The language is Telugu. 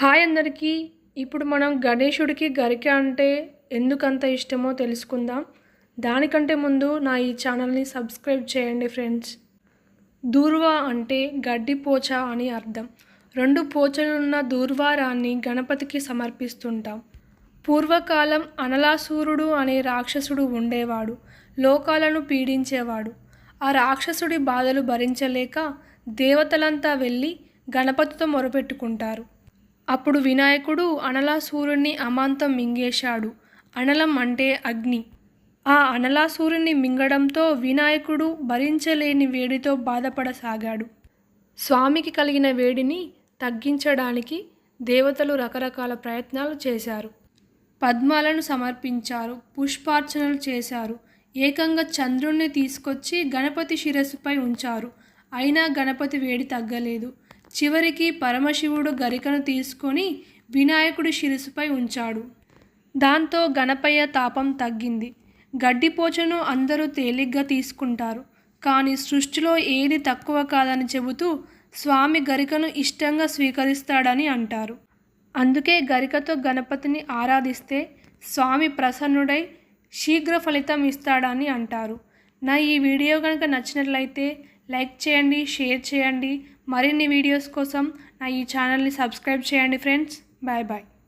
హాయ్ అందరికీ. ఇప్పుడు మనం గణేశుడికి గరిక అంటే ఎందుకంత ఇష్టమో తెలుసుకుందాం. దానికంటే ముందు నా ఈ ఛానల్ని సబ్స్క్రైబ్ చేయండి ఫ్రెండ్స్. దూర్వా అంటే గడ్డి పోచ అని అర్థం. రెండు పోచలున్న దూర్వారాన్ని గణపతికి సమర్పిస్తుంటాం. పూర్వకాలం అనలాసూరుడు అనే రాక్షసుడు ఉండేవాడు. లోకాలను పీడించేవాడు. ఆ రాక్షసుడి బాధలు భరించలేక దేవతలంతా వెళ్ళి గణపతితో మొరపెట్టుకుంటారు. అప్పుడు వినాయకుడు అనలాసూరుణ్ణి అమాంతం మింగేశాడు. అనలం అంటే అగ్ని. ఆ అనలాసూరుని మింగడంతో వినాయకుడు భరించలేని వేడితో బాధపడసాగాడు. స్వామికి కలిగిన వేడిని తగ్గించడానికి దేవతలు రకరకాల ప్రయత్నాలు చేశారు. పద్మాలను సమర్పించారు పుష్పార్చనలు చేశారు. ఏకంగా చంద్రుణ్ణి తీసుకొచ్చి గణపతి శిరస్సుపై ఉంచారు. అయినా గణపతి వేడి తగ్గలేదు. చివరికి పరమశివుడు గరికను తీసుకొని వినాయకుడి శిరసుపై ఉంచాడు. దాంతో గణపయ్య తాపం తగ్గింది. గడ్డిపోచను అందరూ తేలిగ్గా తీసుకుంటారు. కానీ సృష్టిలో ఏది తక్కువ కాదని చెబుతూ స్వామి గరికను ఇష్టంగా స్వీకరిస్తాడని అంటారు. అందుకే గరికతో గణపతిని ఆరాధిస్తే స్వామి ప్రసన్నుడై శీఘ్ర ఫలితం ఇస్తాడని అంటారు. నా ఈ వీడియో కనుక నచ్చినట్లయితే లైక్ చేయండి షేర్ చేయండి. మరిన్ని వీడియోస్ కోసం నా ఈ ఛానల్ని సబ్స్క్రైబ్ చేయండి ఫ్రెండ్స్. Bye bye.